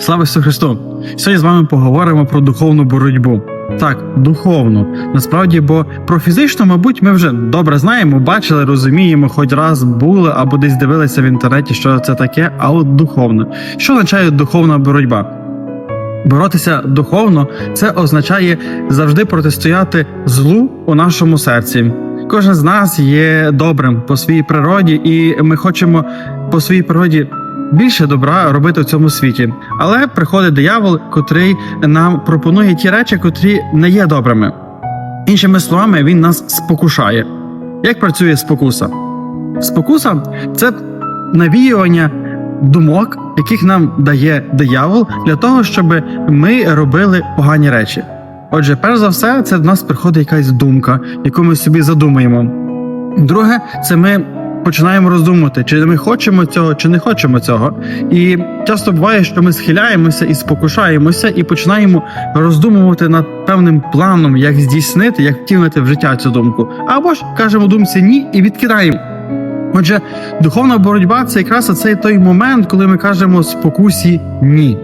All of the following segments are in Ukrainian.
Слава Ісусу Христу! Сьогодні з вами поговоримо про духовну боротьбу. Так, духовну. Насправді, бо про фізичну, мабуть, ми вже добре знаємо, бачили, розуміємо, хоч раз були або десь дивилися в інтернеті, що це таке, а от духовно. Що означає духовна боротьба? Боротися духовно це означає завжди протистояти злу у нашому серці. Кожен з нас є добрим по своїй природі, і ми хочемо по своїй природі більше добра робити в цьому світі. Але приходить диявол, котрий нам пропонує ті речі, котрі не є добрими. Іншими словами, він нас спокушає. Як працює спокуса? Спокуса це навіювання думок, яких нам дає диявол, для того, щоб ми робили погані речі. Отже, перш за все, це до нас приходить якась думка, яку ми собі задумуємо. Друге, це ми починаємо роздумувати, чи ми хочемо цього, чи не хочемо цього. І часто буває, що ми схиляємося і спокушаємося, і починаємо роздумувати над певним планом, як здійснити, як втілити в життя цю думку. Або ж кажемо думці ні і відкидаємо. Отже, духовна боротьба це якраз оцей той момент, коли ми кажемо спокусі ні.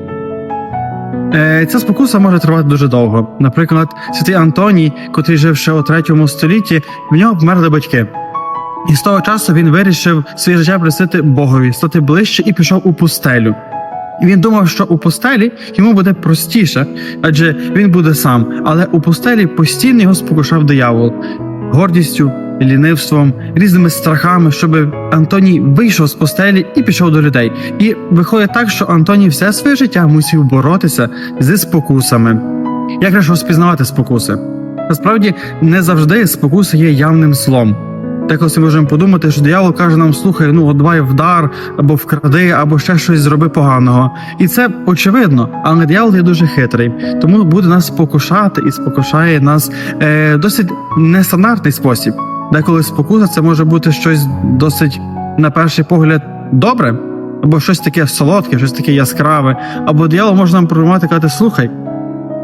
Е, Ця спокуса може тривати дуже довго. Наприклад, святий Антоній, котрий жив ще у третьому столітті, в нього померли батьки. І з того часу він вирішив своє життя присвятити Богові, стати ближче і пішов у пустелю. І він думав, що у пустелі йому буде простіше, адже він буде сам. Але у пустелі постійно його спокушав диявол гордістю, лінивством, різними страхами, щоб Антоній вийшов з постелі і пішов до людей. І виходить так, що Антоній все своє життя мусив боротися зі спокусами. Як ж розпізнавати спокуси? Насправді не завжди спокуса є явним злом. Деколи ми можемо подумати, що диявол каже нам: слухай, ну от давай вдар, або вкради, або ще щось зроби поганого. І це очевидно, але диявол є дуже хитрий, тому буде нас спокушати і спокушає нас е, досить нестандартний спосіб. Деколи спокуса це може бути щось досить, на перший погляд, добре, або щось таке солодке, щось таке яскраве. Або диявол може нам промати казати: слухай,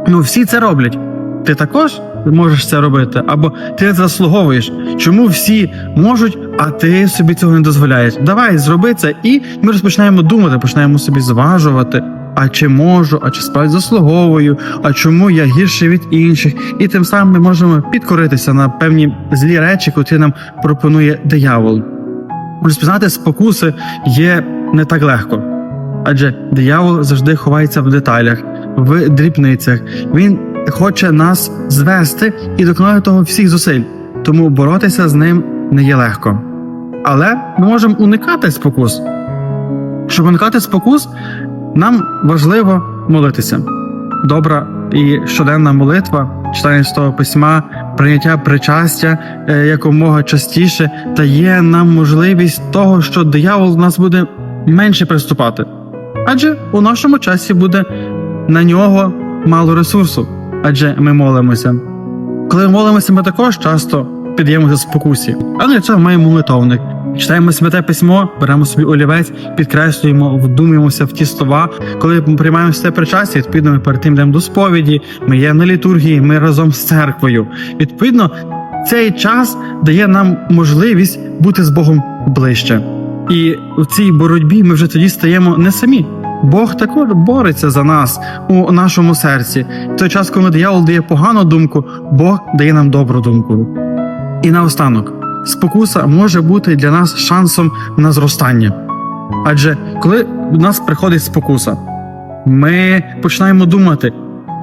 ну всі це роблять. Ти також можеш це робити, або ти заслуговуєш. Чому всі можуть, а ти собі цього не дозволяєш? Давай зроби це, і ми розпочинаємо думати, починаємо собі зважувати. А чи можу, а чи справді заслуговую, а чому я гірший від інших? І тим самим ми можемо підкоритися на певні злі речі, котрі нам пропонує диявол. Розпізнати спокуси є не так легко, адже диявол завжди ховається в деталях, в дрібницях. Він хоче нас звести і доконає того всіх зусиль, тому боротися з ним не є легко. Але ми можемо уникати спокус. Щоб уникати спокус, нам важливо молитися. Добра і щоденна молитва, читання того письма, прийняття причастя е, якомога частіше дає нам можливість того, що диявол нас буде менше приступати. Адже у нашому часі буде на нього мало ресурсу, адже ми молимося. Коли молимося, ми також часто піддаємося спокусі, але для цього маємо молитовник. Читаємо святе письмо, беремо собі олівець, підкреслюємо, вдумуємося в ті слова. Коли ми приймаємо святе причастя, відповідно, ми перед тим йдемо до сповіді, ми є на літургії, ми разом з церквою. Відповідно, цей час дає нам можливість бути з Богом ближче. І в цій боротьбі ми вже тоді стаємо не самі. Бог також бореться за нас у нашому серці. В той час, коли диявол дає погану думку, Бог дає нам добру думку. І наостанок, спокуса може бути для нас шансом на зростання. Адже коли до нас приходить спокуса, ми починаємо думати,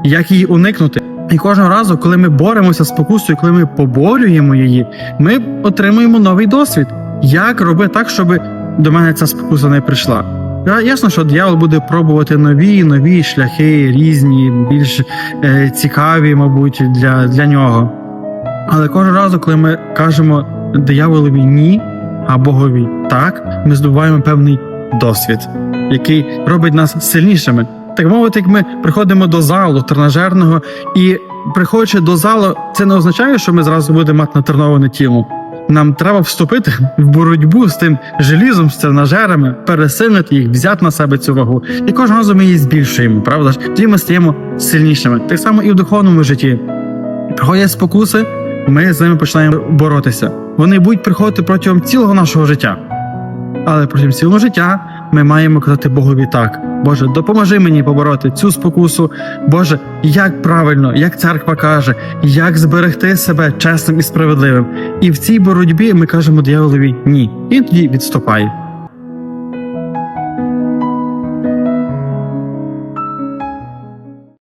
як її уникнути. І кожного разу, коли ми боремося з спокусою, коли ми поборюємо її, ми отримуємо новий досвід. Як робити так, щоб до мене ця спокуса не прийшла? Ясно, що диявол буде пробувати нові, нові шляхи, різні, більш е, цікаві, мабуть, для, для нього. Але кожного разу, коли ми кажемо дияволові ні, а Богові так, ми здобуваємо певний досвід, який робить нас сильнішими. Так мовити, як ми приходимо до залу тренажерного, і приходячи до залу, це не означає, що ми зразу будемо мати натреноване тіло. Нам треба вступити в боротьбу з тим желізом, з тренажерами, пересилити їх, взяти на себе цю вагу. І кожного разу ми її збільшуємо, правда ж? Тоді ми стаємо сильнішими. Так само і в духовному житті. Приходять спокуси, ми з ними починаємо боротися. Вони будуть приходити протягом цілого нашого життя. Але протягом цілого життя ми маємо казати Богові так. Боже, допоможи мені побороти цю спокусу. Боже, як правильно, як церква каже, як зберегти себе чесним і справедливим. І в цій боротьбі ми кажемо дияволові ні. І тоді відступає.